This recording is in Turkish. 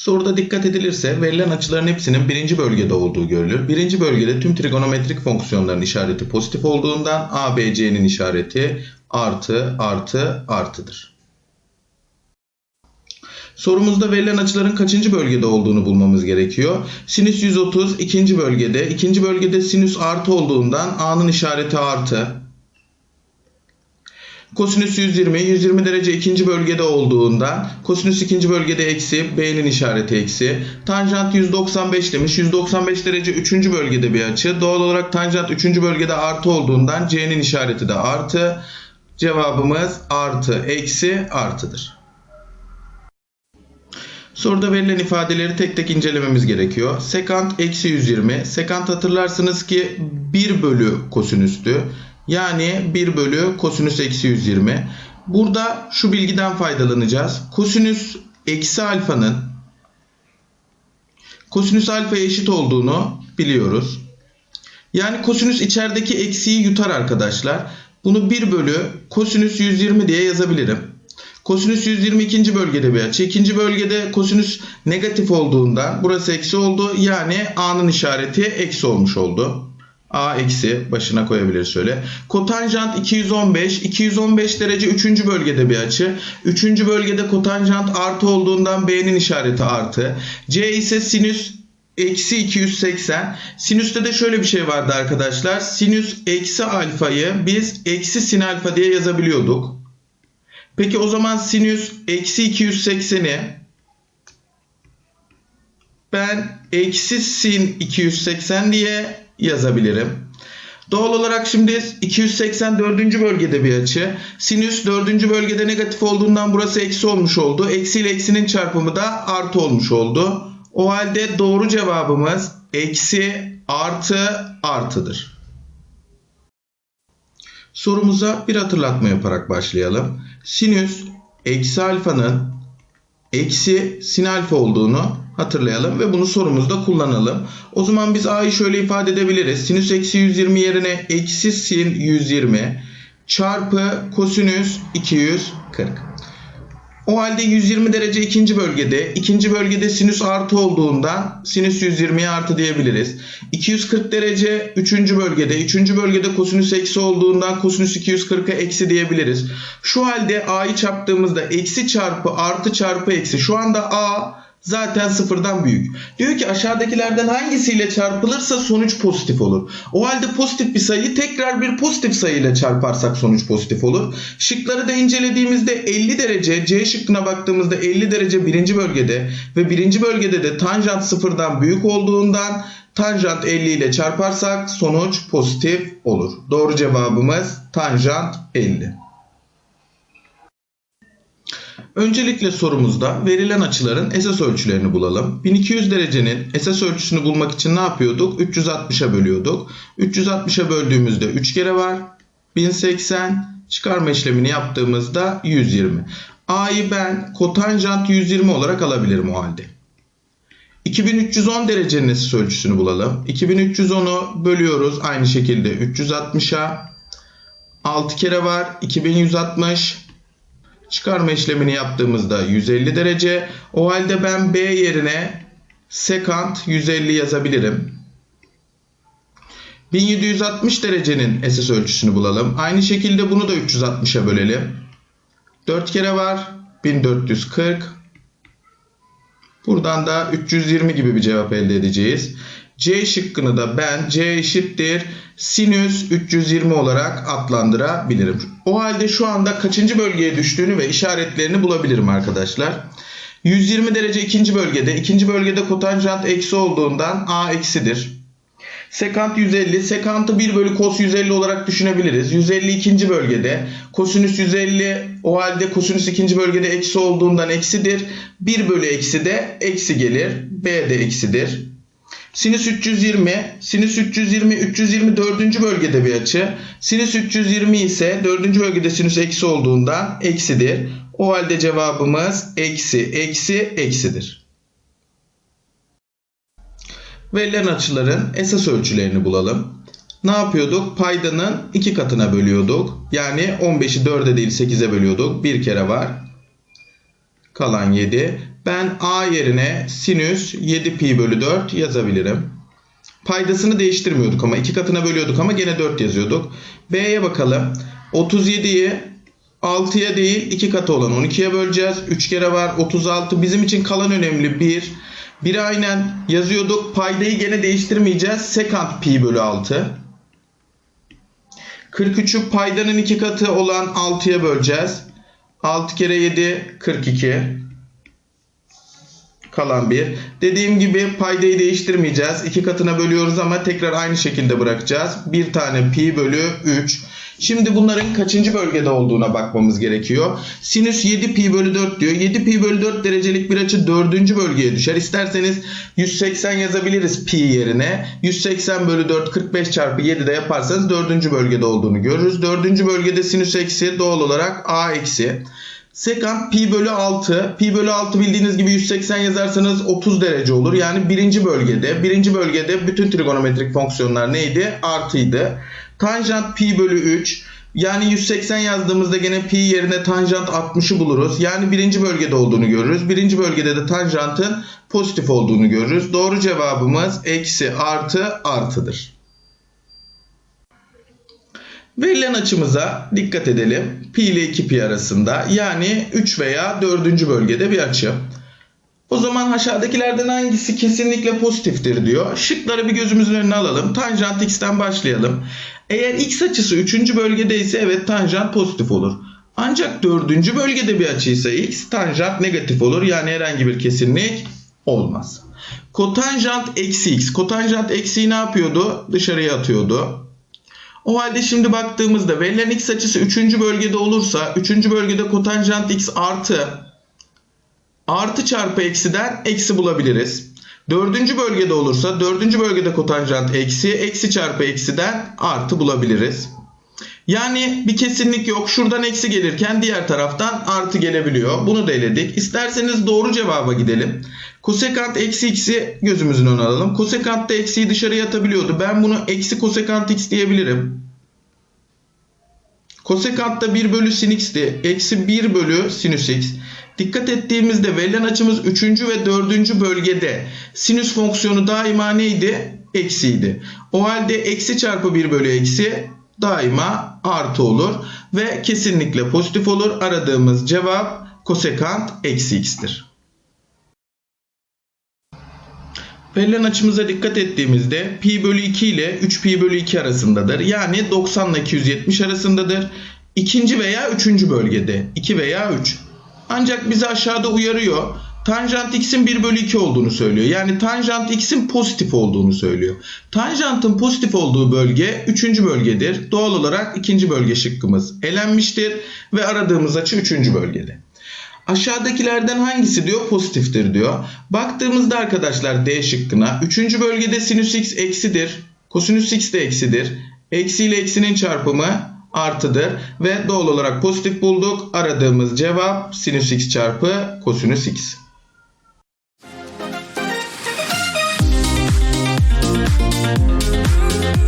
Soruda dikkat edilirse verilen açıların hepsinin birinci bölgede olduğu görülür. Birinci bölgede tüm trigonometrik fonksiyonların işareti pozitif olduğundan ABC'nin işareti artı artı artıdır. Sorumuzda verilen açıların kaçıncı bölgede olduğunu bulmamız gerekiyor. Sinüs 130 ikinci bölgede. ikinci bölgede sinüs artı olduğundan A'nın işareti artı. Kosinüs 120, 120 derece ikinci bölgede olduğundan kosinüs ikinci bölgede eksi, B'nin işareti eksi. Tanjant 195 demiş. 195 derece üçüncü bölgede bir açı. Doğal olarak tanjant üçüncü bölgede artı olduğundan C'nin işareti de artı. Cevabımız artı, eksi, artıdır. Soruda verilen ifadeleri tek tek incelememiz gerekiyor. Sekant eksi 120. Sekant hatırlarsınız ki 1 bölü kosinüstü. Yani 1 bölü kosinüs eksi 120. Burada şu bilgiden faydalanacağız. Kosinüs eksi alfanın kosinüs alfaya eşit olduğunu biliyoruz. Yani kosinüs içerideki eksiği yutar arkadaşlar. Bunu 1 bölü kosinüs 120 diye yazabilirim. Kosinüs 122. bölgede bir açı. İkinci bölgede kosinüs negatif olduğundan burası eksi oldu. Yani A'nın işareti eksi olmuş oldu. A eksi başına koyabiliriz şöyle. Kotanjant 215. 215 derece 3. bölgede bir açı. 3. bölgede kotanjant artı olduğundan B'nin işareti artı. C ise sinüs eksi 280. Sinüste de şöyle bir şey vardı arkadaşlar. Sinüs eksi alfayı biz eksi sin alfa diye yazabiliyorduk. Peki o zaman sinüs eksi 280'i ben eksi sin 280 diye yazabilirim. Doğal olarak şimdi 284. bölgede bir açı. Sinüs 4. bölgede negatif olduğundan burası eksi olmuş oldu. Eksi ile eksinin çarpımı da artı olmuş oldu. O halde doğru cevabımız eksi artı artıdır. Sorumuza bir hatırlatma yaparak başlayalım. Sinüs eksi alfanın eksi sin alfa olduğunu hatırlayalım ve bunu sorumuzda kullanalım. O zaman biz a'yı şöyle ifade edebiliriz. Sinüs eksi 120 yerine eksi sin 120 çarpı kosinüs 240. O halde 120 derece ikinci bölgede, ikinci bölgede sinüs artı olduğundan sinüs 120'ye artı diyebiliriz. 240 derece üçüncü bölgede, üçüncü bölgede kosinüs eksi olduğundan kosinüs 240'a eksi diyebiliriz. Şu halde a'yı çarptığımızda eksi çarpı artı çarpı eksi. Şu anda a zaten sıfırdan büyük. Diyor ki aşağıdakilerden hangisiyle çarpılırsa sonuç pozitif olur. O halde pozitif bir sayıyı tekrar bir pozitif sayıyla çarparsak sonuç pozitif olur. Şıkları da incelediğimizde 50 derece C şıkkına baktığımızda 50 derece birinci bölgede ve birinci bölgede de tanjant sıfırdan büyük olduğundan tanjant 50 ile çarparsak sonuç pozitif olur. Doğru cevabımız tanjant 50. Öncelikle sorumuzda verilen açıların esas ölçülerini bulalım. 1200 derecenin esas ölçüsünü bulmak için ne yapıyorduk? 360'a bölüyorduk. 360'a böldüğümüzde 3 kere var. 1080 çıkarma işlemini yaptığımızda 120. A'yı ben kotanjant 120 olarak alabilirim o halde. 2310 derecenin esas ölçüsünü bulalım. 2310'u bölüyoruz aynı şekilde 360'a. 6 kere var. 2160 Çıkarma işlemini yaptığımızda 150 derece. O halde ben B yerine sekant 150 yazabilirim. 1760 derecenin esas ölçüsünü bulalım. Aynı şekilde bunu da 360'a bölelim. 4 kere var. 1440. Buradan da 320 gibi bir cevap elde edeceğiz. C şıkkını da ben C eşittir sinüs 320 olarak adlandırabilirim. O halde şu anda kaçıncı bölgeye düştüğünü ve işaretlerini bulabilirim arkadaşlar. 120 derece ikinci bölgede. ikinci bölgede kotanjant eksi olduğundan A eksidir. Sekant 150. Sekantı 1 bölü kos 150 olarak düşünebiliriz. 150 ikinci bölgede. Kosinüs 150 o halde kosinüs ikinci bölgede eksi olduğundan eksidir. 1 bölü eksi de eksi gelir. B de eksidir. Sinüs 320, sinüs 320, 320 dördüncü bölgede bir açı. Sinüs 320 ise dördüncü bölgede sinüs eksi olduğundan eksidir. O halde cevabımız eksi, eksi, eksidir. Verilen açıların esas ölçülerini bulalım. Ne yapıyorduk? Paydanın iki katına bölüyorduk. Yani 15'i 4'e değil 8'e bölüyorduk. Bir kere var. Kalan 7. ben a yerine sinüs 7 pi bölü 4 yazabilirim. Paydasını değiştirmiyorduk ama iki katına bölüyorduk ama gene 4 yazıyorduk. B'ye bakalım. 37'yi 6'ya değil 2 katı olan 12'ye böleceğiz. 3 kere var 36. Bizim için kalan önemli 1. 1'i aynen yazıyorduk. Paydayı gene değiştirmeyeceğiz. Sekant pi bölü 6. 43'ü paydanın 2 katı olan 6'ya böleceğiz. 6 kere 7 42 kalan 1. Dediğim gibi paydayı değiştirmeyeceğiz. 2 katına bölüyoruz ama tekrar aynı şekilde bırakacağız. Bir tane pi bölü 3. Şimdi bunların kaçıncı bölgede olduğuna bakmamız gerekiyor. Sinüs 7 pi bölü 4 diyor. 7 pi bölü 4 derecelik bir açı 4. bölgeye düşer. İsterseniz 180 yazabiliriz pi yerine. 180 bölü 4 45 çarpı 7 de yaparsanız 4. bölgede olduğunu görürüz. 4. bölgede sinüs eksi doğal olarak a eksi. Sekant pi bölü 6. Pi bölü 6 bildiğiniz gibi 180 yazarsanız 30 derece olur. Yani birinci bölgede. Birinci bölgede bütün trigonometrik fonksiyonlar neydi? Artıydı. Tanjant pi bölü 3. Yani 180 yazdığımızda gene pi yerine tanjant 60'ı buluruz. Yani birinci bölgede olduğunu görürüz. Birinci bölgede de tanjantın pozitif olduğunu görürüz. Doğru cevabımız eksi artı artıdır. Verilen açımıza dikkat edelim. Pi ile 2 pi arasında yani 3 veya 4. bölgede bir açı. O zaman aşağıdakilerden hangisi kesinlikle pozitiftir diyor. Şıkları bir gözümüzün önüne alalım. Tanjant x'ten başlayalım. Eğer x açısı 3. bölgede ise evet tanjant pozitif olur. Ancak 4. bölgede bir açıysa x tanjant negatif olur. Yani herhangi bir kesinlik olmaz. Kotanjant eksi x. Kotanjant eksiği ne yapıyordu? Dışarıya atıyordu. O halde şimdi baktığımızda verilen x açısı 3. bölgede olursa 3. bölgede kotanjant x artı artı çarpı eksiden eksi bulabiliriz. 4. bölgede olursa 4. bölgede kotanjant eksi eksi çarpı eksiden artı bulabiliriz. Yani bir kesinlik yok. Şuradan eksi gelirken diğer taraftan artı gelebiliyor. Bunu da eledik. İsterseniz doğru cevaba gidelim. Kosekant eksi x'i gözümüzün önüne alalım. Kosekant da eksiyi dışarıya atabiliyordu. Ben bunu eksi kosekant x diyebilirim. Kosekant da 1 bölü sin x'ti. Eksi 1 bölü sinüs x. Dikkat ettiğimizde verilen açımız 3. ve 4. bölgede sinüs fonksiyonu daima neydi? Eksiydi. O halde eksi çarpı 1 bölü eksi daima artı olur ve kesinlikle pozitif olur. Aradığımız cevap kosekant eksi x'tir. Verilen açımıza dikkat ettiğimizde pi bölü 2 ile 3 pi bölü 2 arasındadır. Yani 90 ile 270 arasındadır. İkinci veya üçüncü bölgede 2 veya 3. Ancak bizi aşağıda uyarıyor. Tanjant x'in 1 bölü 2 olduğunu söylüyor. Yani tanjant x'in pozitif olduğunu söylüyor. Tanjantın pozitif olduğu bölge 3. bölgedir. Doğal olarak 2. bölge şıkkımız elenmiştir. Ve aradığımız açı 3. bölgede. Aşağıdakilerden hangisi diyor pozitiftir diyor. Baktığımızda arkadaşlar D şıkkına 3. bölgede sinüs x eksidir. Kosinüs x de eksidir. Eksi ile eksinin çarpımı artıdır ve doğal olarak pozitif bulduk. Aradığımız cevap sinüs x çarpı kosinüs x. Thank you.